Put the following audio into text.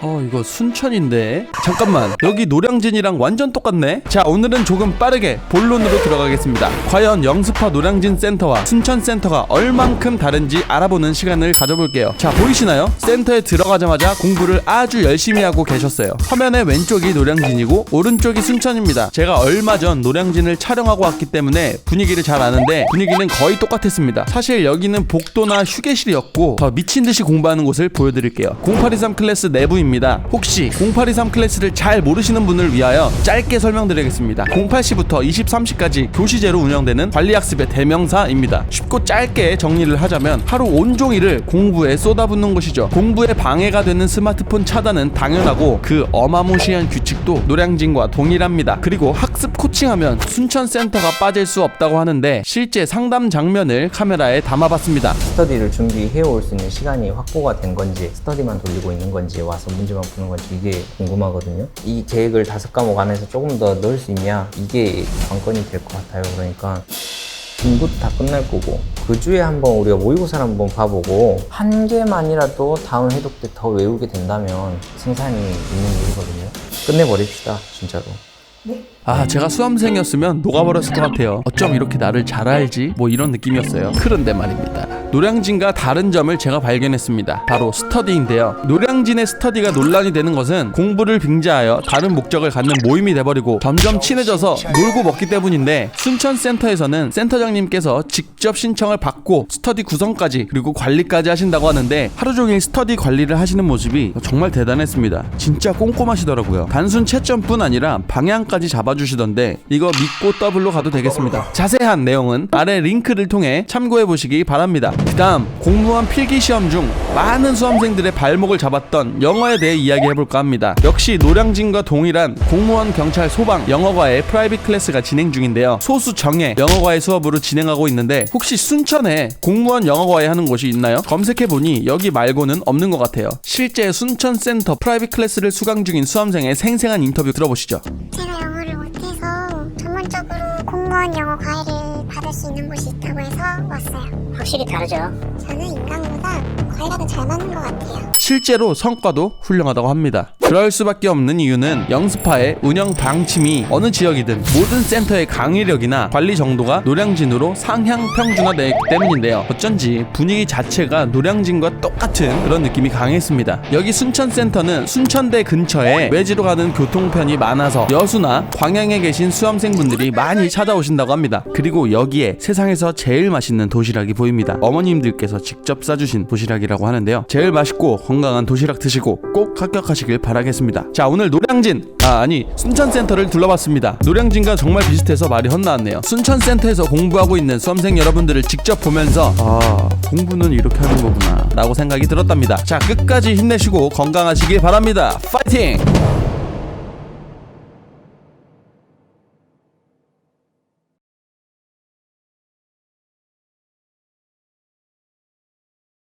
어 이거 순천인데. 잠깐만 여기 노량진이랑 완전 똑같네? 자 오늘은 조금 빠르게 본론으로 들어가겠습니다. 과연 영스파 노량진 센터와 순천 센터가 얼만큼 다른지 알아보는 시간을 가져볼게요. 자 보이시나요? 센터에 들어가자마자 공부를 아주 열심히 하고 계셨어요. 화면의 왼쪽이 노량진이고 오른쪽이 순천입니다. 제가 얼마 전 노량진을 촬영하고 왔기 때문에 분위기를 잘 아는데 분위기는 거의 똑같았습니다. 사실 여기는 복도나 휴게실이었고 더 미친 듯이 공부하는 곳을 보여드릴게요. 0823 클래스 내부입니다 혹시 0823 클래스를 잘 모르시는 분을 위하여 짧게 설명드리겠습니다. 08시부터 23시까지 교시제로 운영되는 관리학습의 대명사입니다. 쉽고 짧게 정리를 하자면 하루 온종일을 공부에 쏟아붓는 곳이죠. 공부에 방해가 되는 스마트폰 차단은 당연하고 그 어마무시한 규칙도 노량진과 동일합니다. 그리고 학습 코칭하면 순천센터가 빠질 수 없다고 하는데 실제 상담 장면을 카메라에 담아봤습니다. 스터디를 준비해 올 수 있는 시간이 확보가 된 건지 스터디만 돌리고 있는 건지 와서 문제만 푸는 건지 이게 궁금하거든요. 이 계획을 다섯 과목 안에서 조금 더 넣을 수 있냐? 이게 관건이 될 것 같아요. 그러니까 공부도 다 끝날 거고 그 주에 한번 우리가 모의고사를 한번 봐보고 한 개만이라도 다음 해독 때 더 외우게 된다면 승산이 있는 일이거든요. 끝내버립시다 진짜로 아 제가 수험생이었으면 녹아버렸을 것 같아요. 어쩜 이렇게 나를 잘 알지? 뭐 이런 느낌이었어요. 그런데 말입니다. 노량진과 다른 점을 제가 발견했습니다. 바로 스터디인데요. 노량진의 스터디가 논란이 되는 것은 공부를 빙자하여 다른 목적을 갖는 모임이 돼버리고 점점 친해져서 놀고 먹기 때문인데 순천센터에서는 센터장님께서 직접 신청을 받고 스터디 구성까지 그리고 관리까지 하신다고 하는데 하루 종일 스터디 관리를 하시는 모습이 정말 대단했습니다. 진짜 꼼꼼하시더라고요. 단순 채점뿐 아니라 방향까지 잡아 주시던데 이거 믿고 더블로 가도 되겠습니다. 자세한 내용은 아래 링크를 통해 참고해 보시기 바랍니다. 그 다음 공무원 필기 시험 중 많은 수험생들의 발목을 잡았던 영어에 대해 이야기해 볼까 합니다. 역시 노량진과 동일한 공무원 경찰 소방 영어과의 프라이빗 클래스가 진행 중인데요. 소수 정예 영어과의 수업으로 진행하고 있는데 혹시 순천에 공무원 영어과에 하는 곳이 있나요? 검색해 보니 여기 말고는 없는 것 같아요. 실제 순천 센터 프라이빗 클래스를 수강 중인 수험생의 생생한 인터뷰 들어보시죠. 제가 영어 1번 영어 과외를 받을 수 있는 곳이 있다고 해서 왔어요. 확실히 다르죠. 저는 인강보다 더잘 맞는 것 같아요. 실제로 성과도 훌륭하다고 합니다. 그럴 수밖에 없는 이유는 영스파의 운영 방침이 어느 지역이든 모든 센터의 강의력이나 관리 정도가 노량진으로 상향 평준화되어 있기 때문인데요. 어쩐지 분위기 자체가 노량진과 똑같은 그런 느낌이 강했습니다. 여기 순천 센터는 순천대 근처에 외지로 가는 교통편이 많아서 여수나 광양에 계신 수험생분들이 많이 찾아오신다고 합니다. 그리고 여기에 세상에서 제일 맛있는 도시락이 보입니다. 어머님들께서 직접 싸주신 도시락이라고 하는데요. 제일 맛있고 건강한 도시락 드시고 꼭 합격하시길 바라겠습니다. 자, 오늘 노량진, 아, 아니, 순천센터를 둘러봤습니다. 노량진과 정말 비슷해서 말이 헛나왔네요. 순천센터에서 공부하고 있는 수험생 여러분들을 직접 보면서, 아, 공부는 이렇게 하는 거구나. 라고 생각이 들었답니다. 자, 끝까지 힘내시고 건강하시길 바랍니다. 파이팅!